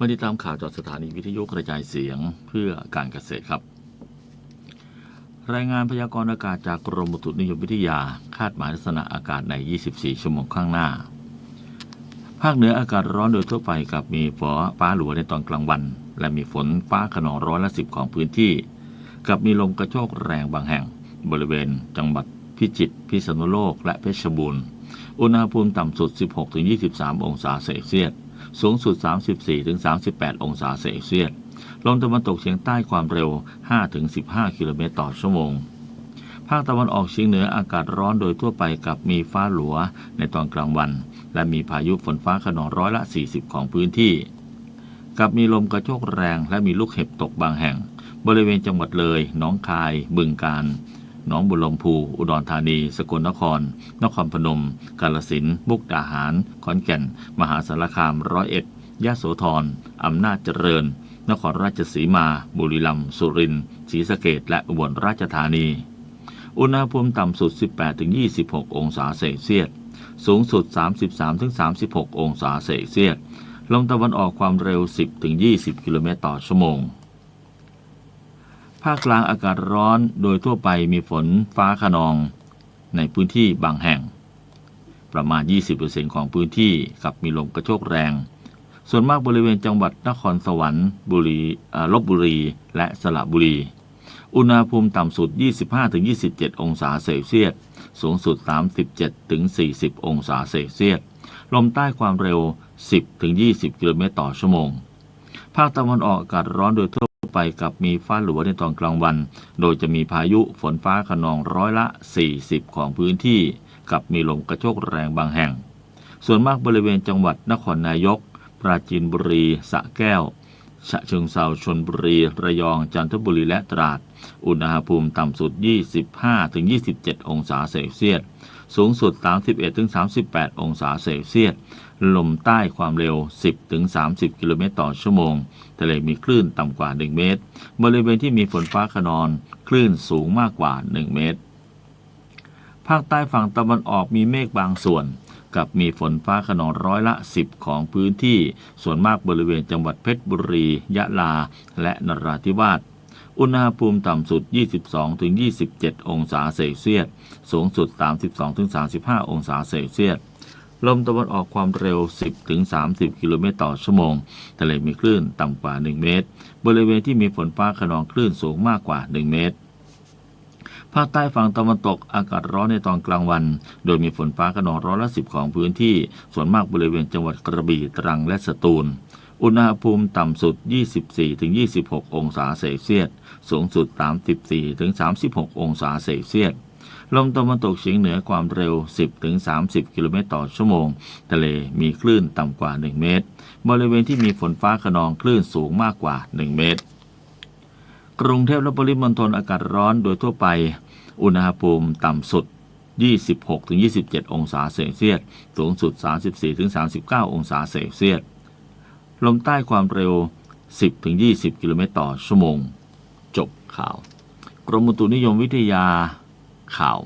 มาติดตามข่าวจากสถานีวิทยุกระจายเสียงเพื่อการเกษตรครับ รายงานพยากรณ์อากาศจากกรมอุตุนิยมวิทยาคาดหมายลักษณะอากาศใน 24 ชั่วโมงข้างหน้า ภาคเหนืออากาศร้อนโดยทั่วไปกับมีฝนฟ้าหลัวในตอนกลางวัน และมีฝนฟ้าขนองร้อยละสิบของพื้นที่ กับมีลมกระโชกแรงบางแห่ง บริเวณ จังหวัดพิจิตรพิษณุโลกและเพชรบูรณ์ อุณหภูมิต่ำสุด 16-23 องศาเซลเซียส สูงสุด 34-38 องศาเซลเซียส ลมตะวันตกเฉียงใต้ความเร็ว 5-15 กิโลเมตรต่อชั่วโมง ภาคตะวันออกเฉียงเหนืออากาศร้อนโดยทั่วไปกับมีฟ้าหลัวในตอนกลางวัน และมีพายุฝนฟ้าขนองร้อยละ 40 ของพื้นที่ กับมีลมกระโชกแรงและมีลูกเห็บตกบางแห่ง บริเวณจังหวัดเลย หนองคาย บึงกาฬ หนองบุรลมพูอุดรธานี สกลนคร นครพนม กาลสินธุ์มุกดาหาร ขอนแก่น มหาสารคามร้อยเอ็ดยะโสธรอำนาจเจริญ นครราชสีมา บุรีรัมย์ สุรินทร์ ศรีสะเกษและอุบลราชธานี อุณหภูมิต่ำสุด 18-26 องศาเซลเซียส สูงสุด 33-36 องศาเซลเซียส ลมตะวันออกความเร็ว 10-20 กิโลเมตรต่อชั่วโมง ภาคกลางอากาศร้อนโดยทั่วไปมีฝนฟ้าขนอง ในพื้นที่บางแห่ง ประมาณ 20%ของพื้นที่กับมีลมกระโชกแรง ส่วนมากบริเวณจังหวัดนครสวรรค์บุรีลบบุรี และสระบุรี อุณหภูมิต่ำสุด 25-27 องศาเซลเซียส สูงสุด 37-40 องศาเซลเซียส ลมใต้ความเร็ว 10-20 กิโลเมตรต่อชั่วโมง ภาคตะวันออกอากาศร้อนโดยทั่ว ไปกับมีฟ้าหลัวในตอนกลางวัน โดยจะมีพายุฝนฟ้าขนองร้อยละ 40 ของพื้นที่ กับมีลมกระโชกแรงบางแห่ง ส่วนมากบริเวณจังหวัดนครนายก ปราจีนบุรีสระแก้ว ฉะเชิงเซาชนบุรี ระยอง จันทบุรีและตราด อุณหภูมิต่ำสุด 25-27 องศาเซลเซียส สูงสุด 31-38 องศาเซลเซียส ลมใต้ความเร็ว 10-30 กิโลเมตรต่อชั่วโมง ทะเลมีคลื่นต่ำกว่า 1 เมตร บริเวณที่มีฝนฟ้าขนองคลื่นสูงมากกว่า 1 เมตร ภาคใต้ฝั่งตะวันออกมีเมฆบางส่วนกับมีฝนฟ้าขนองร้อยละ 10 ของพื้นที่ ส่วนมากบริเวณจังหวัดเพชรบุรี ยะลา และนราธิวาส อุณหภูมิต่ำสุด 22-27 องศาเซลเซียส สูงสุด 32-35 องศาเซลเซียส ลมตะวันออกความเร็ว 10-30 กิโลเมตรต่อชั่วโมง ทะเลมีคลื่นต่ำกว่า 1 เมตร บริเวณที่มีฝนฟ้าขนองคลื่นสูงมากกว่า 1 เมตรภาคใต้ฝั่งตะวันตกอากาศร้อนในตอนกลางวัน โดยมีฝนฟ้าขนองร้อยละสิบของพื้นที่ ส่วนมากบริเวณจังหวัดกระบี่ตรังและสตูล อุณหภูมิต่ำสุด 24-26 องศาเซลเซียส สูงสุด 34-36 องศาเซลเซียส ลมตะวันตกเฉียงเหนือความเร็ว 10-30 กิโลเมตรต่อชั่วโมง ทะเลมีคลื่นต่ำกว่า 1 เมตร บริเวณที่มีฝนฟ้าขนองคลื่นสูงมากกว่า 1 เมตร กรุงเทพและปริมณฑลอากาศร้อนโดยทั่วไป อุณหภูมิต่ำสุด26-27 องศาเซลเซียส สูงสุด 34-39 องศาเซลเซียส ลมใต้ความเร็ว 10-20 กิโลเมตรต่อชั่วโมง จบข่าว กรมอุตุนิยมวิทยาข่าว